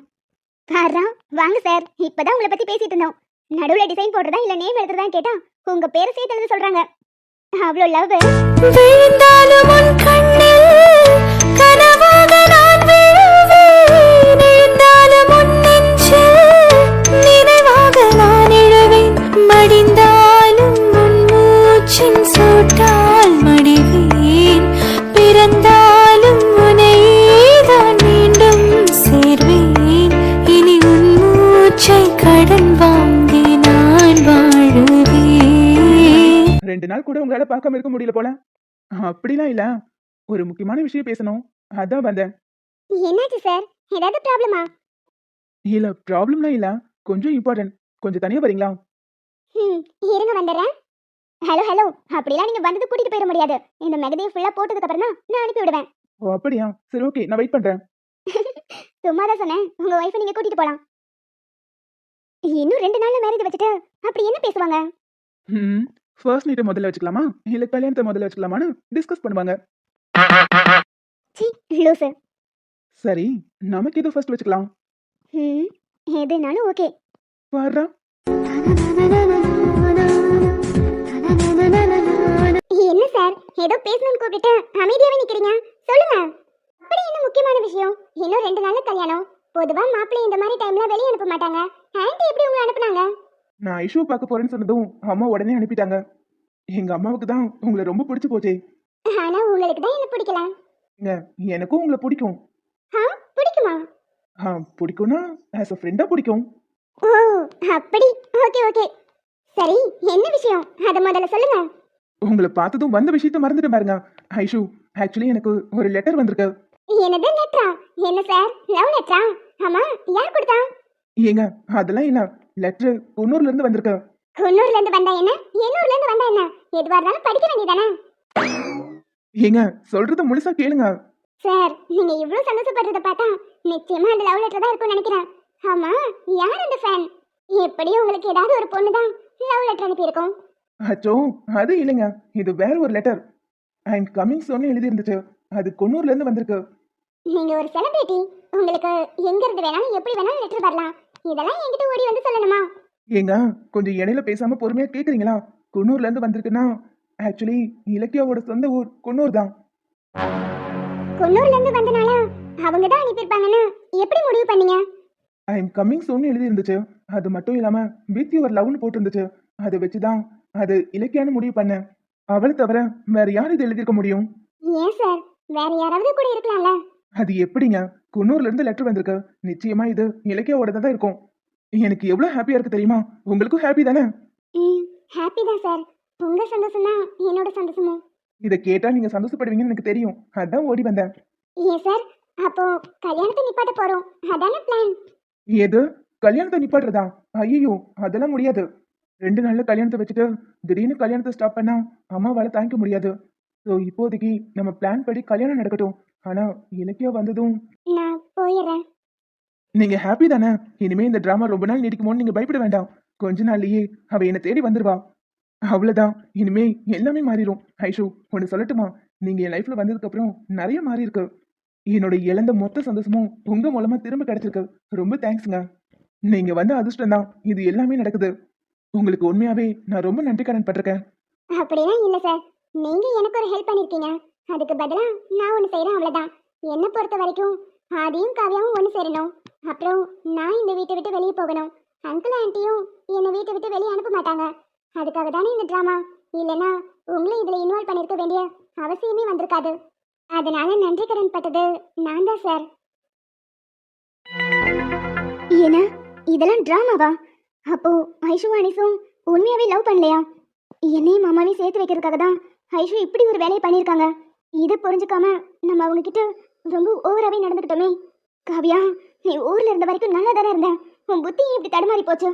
பாரா வாங்க சார் இப்பதான் உங்களை பத்தி பேசிட்டு இருந்தோம். நடுவுல டிசைன் போடுறதா இல்ல நேம் எழுதுறதா கேட்டா உங்க பேரை சேர்த்து எழுத சொல்றாங்க. அவ்வளோ லவ் ரெண்டு நாள் கூட உங்களால பார்க்காம இருக்க முடியல போல. அப்படிலாம் இல்ல. ஒரு முக்கியமான விஷயம் பேசணும். அதான் வந்தேன். என்னாச்சு சார் ஏதாவது ப்ராப்ளமா இல்ல ப்ராப்ளம்லாம் இல்ல. கொஞ்சம் இம்பார்ட்டன்ட் கொஞ்சம் தனியா வரீங்களா? ம் இருங்க வந்துடுறேன். ஹலோ ஹலோ அப்படிலாம் நீங்க வந்தது கூட்டிட்டு போயிட முடியாது. இந்த மெகதியை ஃபுல்லா போட்டதுக்கு அப்புறம் தான் நான் அனுப்பி விடுவேன். ஓ அப்படியா? சரி ஓகே நான் வெயிட் பண்றேன். சும்மா தான் சொன்னேன். உங்க ஒய்ஃபை நீங்க கூட்டிட்டு போலாம். இன்னும் ரெண்டு நாள்ல மேரேஜ் வச்சுட்டு அப்படி என்ன பேசுவாங்க? ம் ஃபர்ஸ்ட் நைட்டை முதல்ல வச்சுக்கலாமா? இல்ல கல்யாணத்தை முதல்ல வச்சுக்கலாமான்னு டிஸ்கஸ் பண்ணுவாங்க. சி லூசு சரி நமக்கு எது ஃபர்ஸ்ட் வச்சுக்கலாம்? ம் எதுனாலும் ஓகே வர்றா. என்ன சார் ஏதோ பேசணும்னு கூப்பிட்டு அமைதியாவே நிக்கிறீங்க? சொல்லுங்க. அப்படி என்ன முக்கியமான விஷயம்? இன்னும் ரெண்டு நாள்ல கல்யாணம். பொதுவா மாப்பிள்ளை இந்த மாதிரி டைம்ல வெளியே அனுப்ப மாட்டாங்க. ஆன்ட்டி எப்படி உங்களை அனுப்புனாங்க? நான் ஐஷுவை பார்க்க போறேன்னு சொன்னதும் அம்மா உடனே அனுப்பிட்டாங்க. எங்க அம்மாவுக்கு தான் உங்களை ரொம்ப பிடிச்சு போச்சே. ஆனா உங்களுக்கு தான் என்ன பிடிக்கல எனக்கும் உங்களை பிடிக்கும். பிடிக்குமா? ஆ பிடிக்கும்னா ஆஸ் அ ஃப்ரெண்டா பிடிக்கும். ஓ அப்படி. Okay okay. சரி என்ன விஷயம்? அத முதல்ல சொல்லுங்க. உங்களை பார்த்ததும் வந்த விஷயத்த மறந்துட்டு பாருங்க. ஐஷு ஆக்சுவலி எனக்கு ஒரு லெட்டர் வந்திருக்கு. என்னது லெட்டரா என்ன சார் லவ் லெட்டரா ஆமா யார் கொடுத்தா? ஏங்க அதெல்லாம் இல்ல லெட்டர் குன்னூர்ல இருந்து வந்திருக்கு. குன்னூர்ல இருந்து வந்தா என்ன? எண்ணூர்ல இருந்து வந்தா என்ன? எதுவா இருந்தாலும் படிக்க வேண்டியதானே ஏங்க சொல்றத முழுசா கேளுங்க. சார் நீங்க இவ்ளோ சந்தோஷப்படுறத பார்த்தா நிச்சயமா அந்த லவ் லெட்டர் தான் இருக்கும்னு நினைக்கிறேன். ஆமா யார் அந்த ஃபேன் எப்படியும் உங்களுக்கு ஏதாவது ஒரு பொண்ணு தான் லவ் லெட்டர் அனுப்பியிருக்கோம். அச்சோ அது இல்லைங்க. இது வேற ஒரு லெட்டர் ஐ எம் கமிங் சொன்னு எழுதி இருந்துச்சு அது குன்னூர்ல இருந்து வந்திருக்கு. நீங்க ஒரு செலிபிரிட்டி உங்களுக்கு எங்க இருந்து வேணாலும் எப்படி வேணாலும் லெட்டர் வரலாம். இதெல்லாம் என்கிட்ட ஓடி வந்து சொல்லணுமா? ஏங்க கொஞ்சம் இடையில பேசாம பொறுமையா கேக்குறீங்களா? குன்னூர்ல இருந்து வந்திருக்குன்னா ஆக்சுவலி இலக்கியாவோட சொந்த ஊர் குன்னூர் தான். குன்னூர்ல இருந்து வந்தனால அவங்க தான் அனுப்பியிருப்பாங்கன்னு எப்படி முடிவு பண்ணீங்க? ஐ எம் கம்மிங் சோன்னு எழுதி இருந்துச்சு அது மட்டும் இல்லாம வித் யுவர் லவ்னு போட்டிருந்துச்சு. அதை வச்சுதான் அது இலக்கியான்னு முடிவு பண்ணேன். அவளை தவிர வேற யார் இது எழுதியிருக்க முடியும்? ஏன் சார்? வேற யாராவது கூட இருக்கலாம்ல. அது எப்படிங்க? குன்னூர்ல இருந்து லெட்டர் வந்திருக்கு. நிச்சயமா இது இலக்கியாவோட தான் இருக்கும். எனக்கு எவ்வளவு ஹாப்பியா இருக்கு தெரியுமா? உங்களுக்கும் ஹாப்பி தானே? ஹாப்பி தான் சார் உங்க சந்தோஷம் தான் என்னோட சந்தோஷமும். இதை கேட்டா நீங்க சந்தோஷப்படுவீங்கன்னு எனக்கு தெரியும். அதான் ஓடி வந்தேன். ஏன் சார் அப்போ கல்யாணத்தை நிப்பாட்ட போறோம். அதானே பிளான் ஏது கல்யாணத்தை நிப்பாட்டுறதா? ஐயோ அதெல்லாம் முடியாது. ரெண்டு நாள்ல கல்யாணத்தை வச்சுட்டு திடீர்னு கல்யாணத்தை ஸ்டாப் பண்ணா அம்மாவால தாங்கிக்க முடியாது. ஸோ இப்போதைக்கு நம்ம பிளான் படி கல்யாணம் நடக்கட்டும். ஆனா இலக்கியா வந்ததும் நான் போயிடுறேன் நீங்க ஹாப்பி தானே? இனிமே இந்த டிராமா ரொம்ப நாள் நீடிக்குமோன்னு நீங்க பயப்பட வேண்டாம். கொஞ்ச நாள்லயே அவ என்னை தேடி வந்துருவா. அவ்வளவுதான். இனிமே எல்லாமே மாறிடும் ஐஷு ஒன்று சொல்லட்டுமா? நீங்க என் லைஃப்ல வந்ததுக்கு அப்புறம் நிறைய மாறி இருக்கு. என்னோட இழந்த மொத்த சந்தோஷமும் உங்க மூலமா திரும்ப கிடைச்சிருக்கு. ரொம்ப தேங்க்ஸ்ங்க நீங்க வந்த அதிர்ஷ்டம் தான் இது எல்லாமே நடக்குது. உங்களுக்கு உண்மையாவே நான் ரொம்ப நன்றி கடன் பட்டிருக்கேன். அப்படிலாம் இல்ல சார்? நீங்க எனக்கு ஒரு ஹெல்ப் பண்ணிருக்கீங்க. அதுக்கு பதிலா நான் ஒன்று செய்கிறேன் அவ்வளோதான் என்னை பொறுத்த வரைக்கும் ஆதியும் காவியாவும் ஒன்று சேரணும். அப்புறம் நான் இந்த வீட்டை விட்டு வெளியே போகணும். அங்கிள் ஆண்டியும் என்னை வீட்டை விட்டு வெளியே அனுப்ப மாட்டாங்க. அதுக்காக தானே இந்த ட்ராமா இல்லைனா உங்களை இதில் இன்வால்வ் பண்ணியிருக்க வேண்டிய அவசியமே வந்திருக்காது. அதனால நன்றி கடன் பட்டது நான் தான் சார் என்ன இதெல்லாம் ட்ராமாவா அப்போ ஐஷு அனிசும் உண்மையாவே லவ் பண்ணலையா? என்னையும் மாமாவையும் சேர்த்து வைக்கிறதுக்காக தான் ஐஷு இப்படி ஒரு வேலையை பண்ணியிருக்காங்க. இதை புரிஞ்சுக்காம நம்ம அவங்க கிட்ட ரொம்ப ஓவராகவே நடந்துக்கிட்டோமே. காவியா நீ ஊர்ல இருந்த வரைக்கும் நல்லா தானே இருந்தேன் உன் புத்தி இப்படி தடுமாறி போச்சு.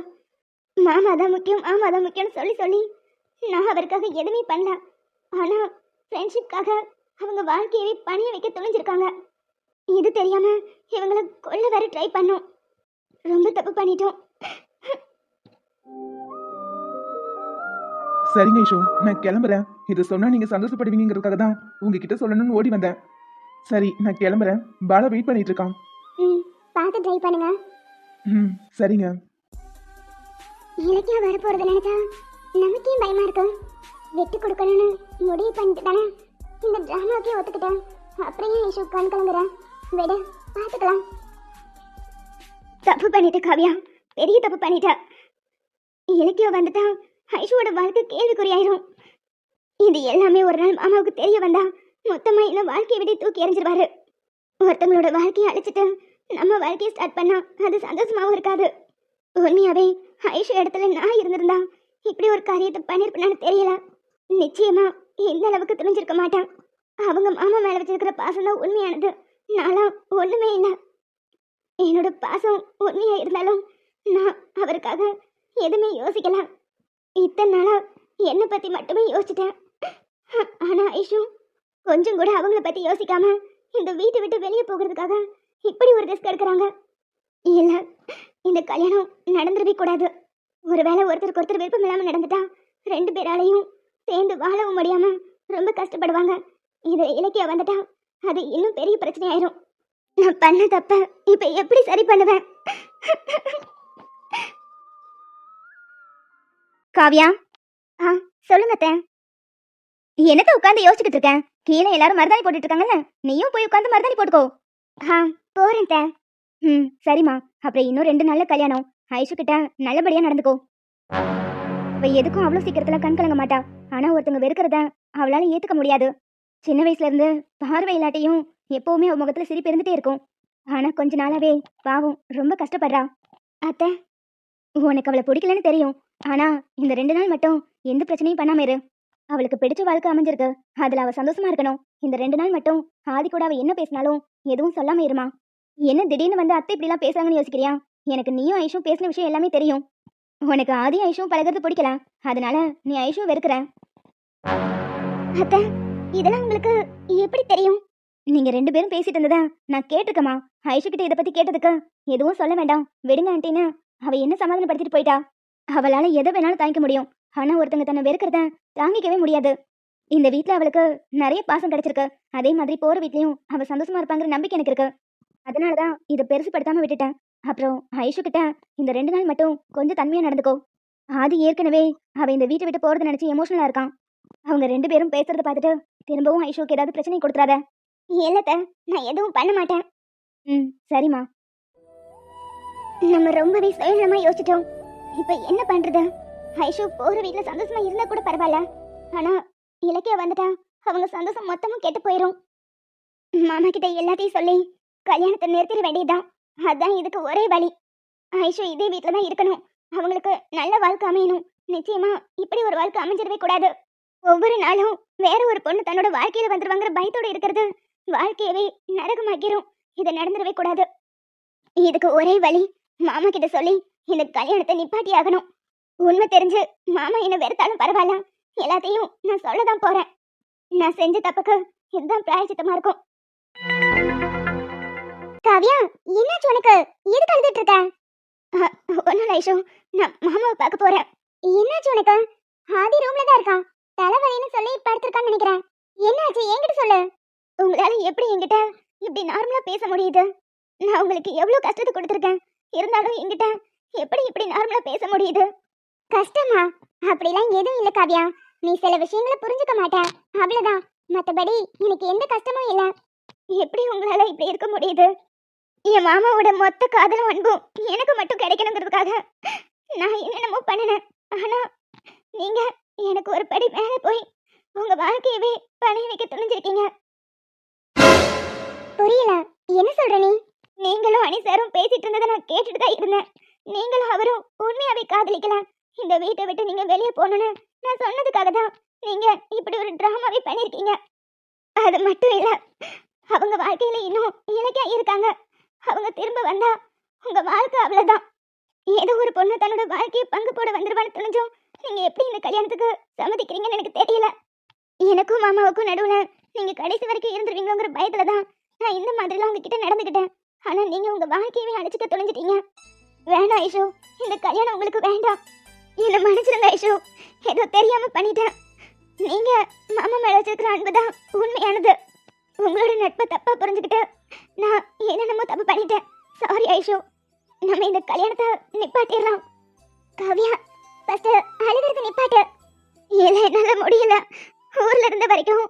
மாமா தான் முக்கியம் மாமா தான் முக்கியம்னு சொல்லி சொல்லி நான் அவருக்காக எதுவுமே பண்ணல. ஆனால் ஃப்ரெண்ட்ஷிப்காக அவங்க வாழ்க்கையவே பணிய வைக்க துணிஞ்சிருக்காங்க. இது தெரியாம இவங்களை கொல்ல வர ட்ரை பண்ணோம். ரொம்ப தப்பு பண்ணிட்டோம். சரிங்க ஐஷு நான் கிளம்புறேன். இது சொன்னா நீங்க சந்தோஷப்படுவீங்கிறதுக்காக தான் உங்ககிட்ட சொல்லணும்னு ஓடி வந்தேன். சரி நான் கிளம்புறேன். பாலா வெயிட் பண்ணிட்டு இருக்கான். ம் பார்த்து ட்ரை பண்ணுங்க. ம் சரிங்க. இலக்கியா வரப்போறத நினைச்சா நமக்கே பயமா இருக்கு. விட்டு கொடுக்கணும்னு முடிவு பண்ணிட்டு தானே இந்த டிராமாக்கே ஒத்துக்கிட்டேன். அப்புறம் ஏன் இஷு கண் கலங்குறேன் விடு பார்த்துக்கலாம். தப்பு பண்ணிட்ட காவியா பெரிய தப்பு பண்ணிட்ட. இலக்கியா வந்துட்டா ஐஷுவோட வாழ்க்கை கேள்விக்குறியாயிரும். இது எல்லாமே ஒரு நாள் மாமாவுக்கு தெரிய வந்தா மொத்தமா என்ன வாழ்க்கையை விட தூக்கி எறிஞ்சிருவாரு. ஒருத்தவங்களோட வாழ்க்கையை அழைச்சிட்டு நம்ம வாழ்க்கையை ஸ்டார்ட் பண்ணா அது சந்தோஷமாவும் இருக்காது. உண்மையாவே ஐஷு இடத்துல நான் இருந்திருந்தா இப்படி ஒரு காரியத்தை பண்ணிருப்பேன்னு தெரியல. நிச்சயமா எந்த அளவுக்கு துணிஞ்சிருக்க மாட்டேன். அவங்க மாமா மேல வச்சிருக்கிற பாசம் தான் உண்மையானது. நான்லாம் ஒண்ணுமே இல்லை. என்னோட பாசம் உண்மையா இருந்தாலும் நான் அவருக்காக எதுவுமே யோசிக்கலாம் இத்தனை நாளாக என்னை பற்றி மட்டுமே யோசிச்சிட்டேன். ஆனால் ஐஷு கொஞ்சம் கூட அவங்கள பற்றி யோசிக்காம இந்த வீட்டை விட்டு வெளியே போகிறதுக்காக இப்படி ஒரு ரிஸ்க் எடுக்கிறாங்க. இல்லை இந்த கல்யாணம் நடந்துடவே கூடாது. ஒருவேளை ஒருத்தருக்கு ஒருத்தர் விருப்பம் இல்லாமல் நடந்துட்டா ரெண்டு பேராலையும் சேர்ந்து வாழவும் முடியாமல் ரொம்ப கஷ்டப்படுவாங்க. இது இலக்கியா வந்துட்டா அது இன்னும் பெரிய பிரச்சனையாயிரும். நான் பண்ண தப்ப இப்போ எப்படி சரி பண்ணுவேன்? காவியா? ஆ சொல்லுங்க அத்தை. என்னத்த உட்காந்து யோசிச்சுட்டு இருக்கேன் கீழே எல்லாரும் மருதாணி போட்டுட்டு இருக்காங்கல்ல? நீயும் போய் உட்காந்து மருதாணி போட்டுக்கோ. ஆ போறேன் தே ம் சரிம்மா. அப்புறம் இன்னும் ரெண்டு நாள்ல கல்யாணம். ஐஷு கிட்ட நல்லபடியா நடந்துக்கோ. அவ எதுக்கும் அவ்வளோ சீக்கிரத்துல கண் கலங்க மாட்டா. ஆனா ஒருத்தங்க வெறுக்கிறத அவளால ஏத்துக்க முடியாது. சின்ன வயசுல இருந்து பார்வை இல்லாட்டையும் எப்பவுமே அவ முகத்துல சிரிப்பு இருந்துட்டே இருக்கும். ஆனா கொஞ்ச நாளாவே பாவம் ரொம்ப கஷ்டப்படுறா. அத்தை உனக்கு அவளை பிடிக்கலன்னு தெரியும். ஆனா இந்த ரெண்டு நாள் மட்டும் எந்த பிரச்சனையும் பண்ணாம இரு. அவளுக்கு பிடிச்ச வாழ்க்கை அமைஞ்சிருக்கு. அதுல அவ சந்தோஷமா இருக்கணும். இந்த ரெண்டு நாள் மட்டும் ஆதி கூட அவ என்ன பேசினாலும் எதுவும் சொல்லாம இருமா. என்ன திடீர்னு வந்து அத்தை இப்படிலாம் பேசுறாங்கன்னு யோசிக்கிறியா? எனக்கு நீயும் ஐஷும் பேசின விஷயம் எல்லாமே தெரியும். உனக்கு ஆதி ஐஷும் பழகிறது பிடிக்கல. அதனால நீ ஐஷும் வெறுக்கிற. அத்தை இதெல்லாம் உங்களுக்கு எப்படி தெரியும்? நீங்க ரெண்டு பேரும் பேசிட்டு இருந்ததா நான் கேட்டிருக்கமா ஐஷு கிட்ட இதை பத்தி கேட்டதுக்கு எதுவும் சொல்ல வேண்டாம். விடுங்க ஆண்டின்னு. அவ என்ன சமாதானப்படுத்திட்டு போயிட்டா? அவளால் எதை வேணாலும் தாங்கிக்க முடியும். ஆனால் ஒருத்தங்க தன்னை வெறுக்கிறத தாங்கிக்கவே முடியாது. இந்த வீட்டில் அவளுக்கு நிறைய பாசம் கிடைச்சிருக்கு. அதே மாதிரி போகிற வீட்லேயும் அவள் சந்தோஷமா இருப்பாங்கிற நம்பிக்கை எனக்கு இருக்கு. அதனாலதான் இதை பெருசுப்படுத்தாமல் விட்டுட்டேன். அப்புறம் ஐஷு கிட்ட இந்த ரெண்டு நாள் மட்டும் கொஞ்சம் தன்மையாக நடந்துக்கோ. ஆதி ஏற்கனவே அவள் இந்த வீட்டை விட்டு போகிறத நினச்சி எமோஷனலாக இருக்கான். அவங்க ரெண்டு பேரும் பேசுறத பார்த்துட்டு திரும்பவும் ஐஷோக்கு ஏதாவது பிரச்சனை கொடுத்துறாத. இல்லத்த நான் எதுவும் பண்ண மாட்டேன். ம் சரிம்மா. நம்ம ரொம்பவே சுயநலமாக யோசிச்சிட்டோம் இப்ப என்ன பண்றது? ஐஷு போற வீட்டுல சந்தோஷமா இருந்தா கூட பரவாயில்ல. ஆனா இலக்கிய வந்துட்டா அவங்க சந்தோஷம் மொத்தமும் கெட்டு போயிரும். மாமா கிட்ட எல்லாத்தையும் சொல்லி கல்யாணத்தை நிறுத்திட வேண்டியதுதான். அதான் இதுக்கு ஒரே வழி. ஐஷு இதே வீட்டில் தான் இருக்கணும். அவங்களுக்கு நல்ல வாழ்க்கை அமையணும். நிச்சயமா இப்படி ஒரு வாழ்க்கை அமைஞ்சிடவே கூடாது. ஒவ்வொரு நாளும் வேற ஒரு பொண்ணு தன்னோட வாழ்க்கையில வந்துருவாங்கிற பயத்தோட இருக்கிறது வாழ்க்கையவே நரகமாக்கிரும். இது நடந்துடவே கூடாது. இதுக்கு ஒரே வழி மாமா கிட்ட சொல்லி இந்த கல்யாணத்தை நிப்பாட்டி ஆகணும். உண்மை தெரிஞ்சு மாமா என்ன வெறுத்தாலும் பரவாயில்ல. எல்லாத்தையும் நான் சொல்லதான் போறேன். நான் செஞ்ச தப்புக்கு இதுதான் பிராயச்சித்தமா இருக்கும். காவியா என்னாச்சு உனக்கு? எதுக்கு அழுதுட்டு இருக்க? ஒன்னும் ஐஷோ. நான் மாமாவை பார்க்க போறேன். என்னாச்சு உனக்கு? ஆதி ரூம்ல தான் இருக்கான் தலைவலின்னு சொல்லி படுத்திருக்கான்னு நினைக்கிறேன். என்னாச்சு? என்கிட்ட சொல்லு. உங்களால எப்படி என்கிட்ட இப்படி நார்மலா பேச முடியுது? நான் உங்களுக்கு எவ்வளவு கஷ்டத்தை கொடுத்துருக்கேன். இருந்தாலும் என்கிட்ட எப்படி இப்படி நார்மலா பேச முடியுது? கஷ்டமா? அப்படிலாம் எதுவும் இல்ல காவியா. நீ சில விஷயங்களை புரிஞ்சுக்க மாட்ட. அவ்வளவுதான். மத்தபடி எனக்கு எந்த கஷ்டமும் இல்ல. எப்படி உங்களால இப்படி இருக்க முடியுது? என் மாமாவோட மொத்த காதலும் அன்பும் எனக்கு மட்டும் கிடைக்கணுங்கிறதுக்காக நான் என்னென்னமோ பண்ணினேன். ஆனா நீங்க எனக்கு ஒரு படி மேல போய் உங்க வாழ்க்கையவே பணைய வைக்க துணிஞ்சிருக்கீங்க. புரியல. என்ன சொல்ற நீ? நீங்களும் அனிசாரும் பேசிட்டு இருந்ததை நான் கேட்டுட்டு தான் இருந்தேன். நீங்களும் அவரும் உண்மையாவே காதலிக்கலாம். இந்த வீட்டை விட்டு நீங்க வெளியே போகணும்னு நான் சொன்னதுக்காக தான் நீங்க இப்படி ஒரு டிராமாவே பண்ணிருக்கீங்க அது மட்டும் இல்ல அவங்க வாழ்க்கையில இன்னும் இலக்கியா இருக்காங்க. அவங்க திரும்ப வந்தா உங்க வாழ்க்கை அவ்வளவுதான். ஏதோ ஒரு பொண்ணு தன்னோட வாழ்க்கையை பங்கு போட வந்துருவான்னு தெரிஞ்சும் நீங்க எப்படி இந்த கல்யாணத்துக்கு சம்மதிக்கிறீங்கன்னு எனக்கு தெரியல. எனக்கும் மாமாவுக்கும் நடுவுல நீங்க கடைசி வரைக்கும் இருந்துருவீங்கிற பயத்துல தான் நான் இந்த மாதிரிலாம் உங்ககிட்ட நடந்துக்கிட்டேன் ஆனா நீங்க உங்க வாழ்க்கையவே அழைச்சிக்க தொலைஞ்சிட்டீங்க வேணாம் ஐஷோ. இந்த கல்யாணம் உங்களுக்கு வேண்டாம். என்ன மன்னிச்சிருங்க ஐஷோ. ஏதோ தெரியாம பண்ணிட்டேன். நீங்க மாமா மேல வச்சிருக்கிற அன்பு தான் உண்மையானது. உங்களோட நட்பை தப்பா புரிஞ்சுக்கிட்டு நான் என்னென்னமோ தப்பு பண்ணிட்டேன். சாரி ஐஷோ. நம்ம இந்த கல்யாணத்தை நிப்பாட்டிடலாம். காவியா ஃபர்ஸ்ட் அழுகிறது நிப்பாட்டு. இல்லை என்னால் முடியல. ஊர்ல இருந்த வரைக்கும்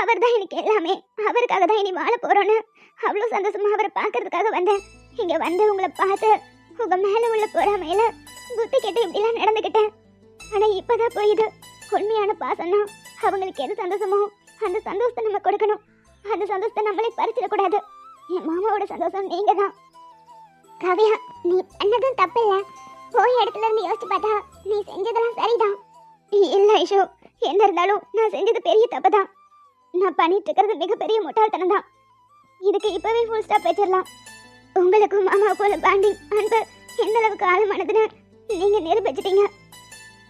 அவர் தான் எனக்கு எல்லாமே. அவருக்காக தான் இனி வாழ போறோன்னு அவ்வளோ சந்தோஷமா அவரை பார்க்கறதுக்காக வந்தேன். இங்க வந்து உங்களை பார்த்து உங்க மேல உள்ள பொறாமையில குத்திக்கிட்டு கெட்டு இப்படிலாம் நடந்துக்கிட்டேன். ஆனா இப்பதான் புரியுது உண்மையான பாசம்னா அவங்களுக்கு எது சந்தோஷமோ அந்த சந்தோஷத்தை நம்ம கொடுக்கணும். அந்த சந்தோஷத்தை நம்மளே பறிச்சிடக்கூடாது. என் மாமாவோட சந்தோஷம் நீங்க தான் கவியா நீ பண்ணதும் தப்பு இல்லை போய் இடத்துல இருந்து யோசிச்சு பார்த்தா நீ செஞ்சதெல்லாம் சரிதான். இல்லை ஐஷோ என்ன இருந்தாலும் நான் செஞ்சது பெரிய தப்பு தான் நான் பண்ணிட்டு இருக்கிறது மிகப்பெரிய முட்டாள்தனம் தான் இதுக்கு இப்பவே ஃபுல் ஸ்டாப் வச்சிடலாம். உங்களுக்கும் மாமாவுக்கும் உள்ள பாண்டிங் அன்பு எந்த அளவுக்கு ஆழமானதுன்னு நீங்க நிரூபிச்சிட்டீங்க.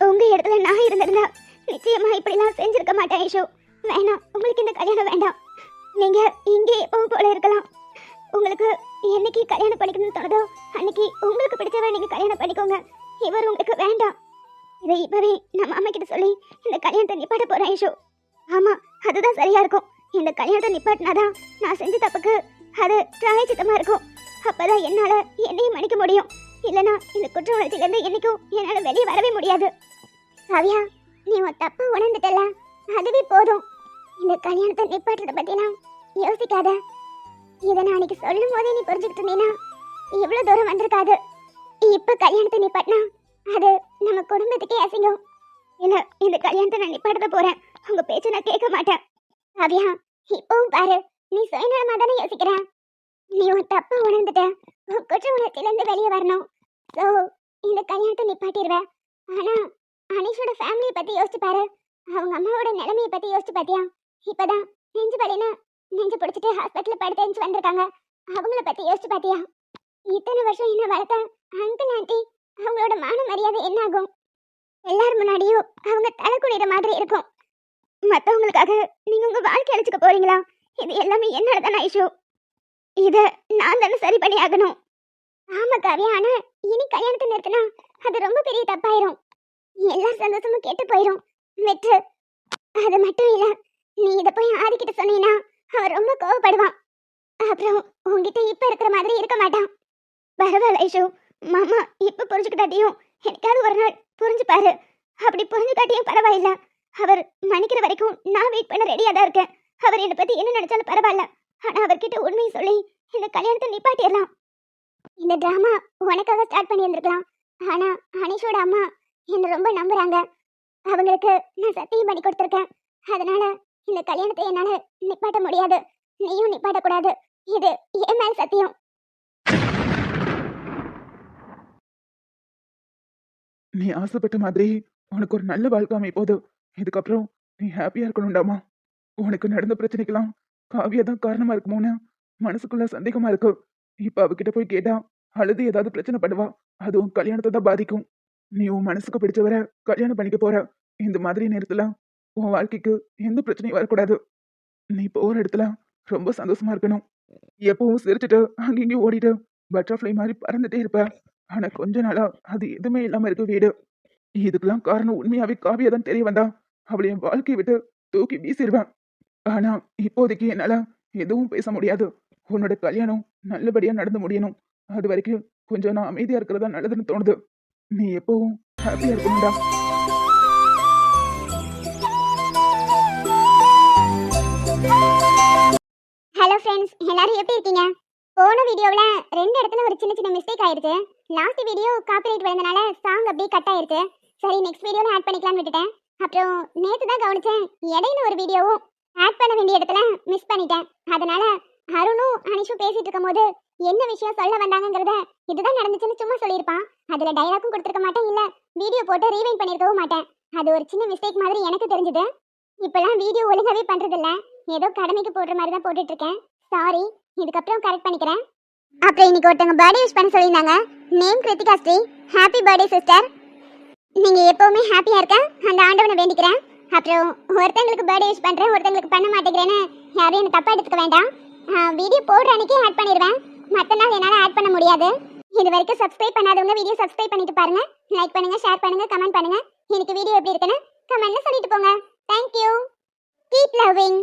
உங்க இடத்துல நான் இருந்திருந்தா நிச்சயமா இப்படிலாம் செஞ்சிருக்க மாட்டேன் ஐஷோ. வேணாம் உங்களுக்கு இந்த கல்யாணம் வேண்டாம். நீங்க இங்கே எப்பவும் போல இருக்கலாம். உங்களுக்கு என்னைக்கு கல்யாணம் பண்ணிக்கணும்னு தோணுதோ அன்னைக்கு உங்களுக்கு பிடிச்சவரை நீங்க கல்யாணம் பண்ணிக்கோங்க. இவர் உங்களுக்கு வேண்டாம். இதை இப்பவே நம்ம அம்மா கிட்ட சொல்லி இந்த கல்யாணத்தை நிப்பாட்ட போறேன் ஐஷோ. ஆமா அதுதான் சரியா இருக்கும். இந்த கல்யாணத்தை நிப்பாட்டினாதான் நான் செஞ்ச தப்புக்கு அது பிராயச்சித்தமா இருக்கும். அப்பதான் என்னால என்னையும் மன்னிக்க முடியும். இல்லனா இந்த குற்ற உணர்ச்சியில இருந்து என்னைக்கும் என்னால வெளியே வரவே முடியாது. கவியா நீ உன் தப்பு உணர்ந்துட்டல அதுவே போதும். இந்த கல்யாணத்தை நிப்பாட்டுறத பத்திலாம் யோசிக்காத. இதை நான் அன்னைக்கு சொல்லும் போதே நீ புரிஞ்சுக்கிட்டு இருந்தீங்கன்னா இவ்வளவு தூரம் வந்திருக்காது. இப்ப கல்யாணத்தை நிப்பாட்டினா அது நம்ம குடும்பத்துக்கே அசிங்கம். இல்ல இந்த கல்யாணத்தை நான் நிப்பாட்ட போறேன். உங்க பேச்ச நான் கேட்க மாட்டேன். கவியா இப்பவும் பாரு நீ சுயநலமா தானே யோசிக்கிறேன் நீ உன் தப்ப உணர்ந்துட்ட. உன் குற்ற உணர்ச்சியில வெளியே வரணும். ஸோ இந்த கல்யாணத்தை நிப்பாட்டிடுவ. ஆனா அனிஷோட ஃபேமிலியை பத்தி யோசிச்சு பாரு. அவங்க அம்மாவோட நிலைமையை பத்தி யோசிச்சு பாத்தியா இப்பதான் நெஞ்சு வலின்னு நெஞ்சு பிடிச்சிட்டு ஹாஸ்பிட்டலில் படுத்து வந்திருக்காங்க. அவங்கள பத்தி யோசிச்சு பாத்தியா இத்தனை வருஷம் என்ன வளர்த்த? அங்கிள் ஆண்டி அவங்களோட மான மரியாதை என்ன ஆகும்? எல்லார் முன்னாடியும் அவங்க தலை மாதிரி இருக்கும். மத்தவங்களுக்காக நீங்க உங்க வாழ்க்கை அழிச்சுக்க போறீங்களா? இது எல்லாமே என்னோட தானே இஷ்யூ இதை நான் தானே சரி பண்ணி ஆகணும். ஆமா காவியா இனி கல்யாணத்தை நிறுத்தினா அது ரொம்ப பெரிய தப்பாயிரும். எல்லா சந்தோஷமும் கெட்டு போயிடும் வெற்று அது மட்டும் இல்ல நீ இதை போய் ஆதிக்கிட்ட சொன்னீங்கன்னா அவன் ரொம்ப கோவப்படுவான். அப்புறம் உங்ககிட்ட இப்ப இருக்கிற மாதிரி இருக்க மாட்டான். பரவாயில்ல ஐஷு மாமா இப்ப புரிஞ்சுக்கிட்டாட்டியும் எனக்காவது ஒரு நாள் புரிஞ்சு பாரு அப்படி புரிஞ்சுக்காட்டியும் பரவாயில்ல. அவர் மன்னிக்கிற வரைக்கும் நான் வெயிட் பண்ண ரெடியா தான் இருக்கேன். அவர் என்னை பத்தி என்ன நினைச்சாலும் பரவாயில்ல. ஆனா அவர்கிட்ட உண்மையை சொல்லி இந்த கல்யாணத்தை நிப்பாட்டிடலாம். இந்த டிராமா உனக்காக ஸ்டார்ட் பண்ணி இருந்திருக்கலாம் ஆனா அனிஷோட அம்மா என்ன ரொம்ப நம்புறாங்க. அவங்களுக்கு நான் சத்தியம் பண்ணி கொடுத்துருக்கேன். அதனால இந்த கல்யாணத்தை என்னால நிப்பாட்ட முடியாது. நீயும் நிப்பாட்டக்கூடாது. இது என் மேல் சத்தியம். நீ ஆசைப்பட்ட மாதிரி உனக்கு ஒரு நல்ல வாழ்க்கை அமைப்போது இதுக்கப்புறம் நீ ஹாப்பியா இருக்கணும்டாமா? உனக்கு நடந்த பிரச்சனைக்கெல்லாம் காவியா தான் காரணமா இருக்குமோன்னு மனசுக்குள்ள சந்தேகமா இருக்கு. இப்ப அவகிட்ட போய் கேட்டா அழுது ஏதாவது பிரச்சனை பண்ணுவா? அது உன் கல்யாணத்தை தான் பாதிக்கும். நீ உன் மனசுக்கு பிடிச்சவர கல்யாணம் பண்ணிக்க போற. இந்த மாதிரி நேரத்துல உன் வாழ்க்கைக்கு எந்த பிரச்சனையும் வரக்கூடாது. நீ போற இடத்துல ரொம்ப சந்தோஷமா இருக்கணும். எப்பவும் சிரிச்சுட்டு அங்கேயும் ஓடிட்டு பட்டர்ஃப்ளை மாதிரி பறந்துட்டே இருப்ப. ஆனா கொஞ்ச நாளா அது எதுவுமே இல்லாம இருக்கு வீடு. இதுக்கெல்லாம் காரணம் உண்மையாவே காவியா தான் தெரிய வந்தா. அவளை என் வாழ்க்கையை விட்டு தூக்கி வீசிடுவேன் ஆனா இப்போதைக்கு என்னால எதுவும் பேச முடியாது. உன்னோட கல்யாணம் நல்லபடியா நடந்து முடியணும். அது வரைக்கும் கொஞ்சம் நான் அமைதியா இருக்கிறதா நல்லதுன்னு தோணுது. நீ எப்பவும் ஹாப்பியா இருக்கணும்டா. ஹலோ ஃப்ரெண்ட்ஸ் எல்லாரும் எப்படி இருக்கீங்க? போன வீடியோவில் ரெண்டு இடத்துல ஒரு சின்ன சின்ன மிஸ்டேக் ஆயிருக்கு லாஸ்ட் வீடியோ காப்பிரைட் வந்தனால சாங் அப்படியே கட் ஆயிடுச்சு சரி நெக்ஸ்ட் வீடியோவில் ஆட் பண்ணிக்கலாம்னு விட்டுட்டேன். அப்புறம் நேற்று தான் கவனிச்சேன் இடையில ஒரு வீடியோவும் ஆட் பண்ண வேண்டிய இடத்துல மிஸ் பண்ணிட்டேன். அதனால அருணும் அனிஷும் பேசிட்டு இருக்கும்போது என்ன விஷயம் சொல்ல வந்தாங்கங்கிறத இதுதான் நடந்துச்சுன்னு சும்மா சொல்லியிருப்பான். அதுல டைலாக்கும் கொடுத்துருக்க மாட்டேன். இல்ல வீடியோ போட்டு ரீவைண்ட் பண்ணிருக்கவும் மாட்டேன். அது ஒரு சின்ன மிஸ்டேக் மாதிரி எனக்கு தெரிஞ்சுது. இப்பெல்லாம் வீடியோ ஒழுங்காவே பண்றதில்ல. ஏதோ கடமைக்கு போடுற மாதிரி தான் போட்டுட்டு இருக்கேன் சாரி இதுக்கப்புறம் கரெக்ட் பண்ணிக்கிறேன். அப்புறம் இன்னைக்கு ஒருத்தவங்க பர்த்டே விஷ் பண்ண சொல்லியிருந்தாங்க. Name Kiruthika Sri happy birthday sister நீங்க எப்பவுமே ஹாப்பியா இருக்க. அந்த ஆண்டவனை வேண்டிக்கிறேன். அப்புறம் ஒருத்தங்களுக்கு பர்த்டே விஷ் பண்ணுறேன் ஒருத்தங்களுக்கு பண்ண மாட்டேங்கிறேன்னு யாரும் என்ன தப்பாக எடுத்துக்க வேண்டாம். வீடியோ போடுற அன்றைக்கே ஆட் பண்ணிடுவேன். மற்ற நாள் என்னால் ஆட் பண்ண முடியாது. இது வரைக்கும் சப்ஸ்கிரைப் பண்ணாதவங்க வீடியோ சப்ஸ்கிரைப் பண்ணிட்டு பாருங்க. லைக் பண்ணுங்க ஷேர் பண்ணுங்க கமெண்ட் பண்ணுங்க. எனக்கு வீடியோ எப்படி இருக்குன்னு கமெண்ட்ல சொல்லிட்டு போங்க. Thank you keep loving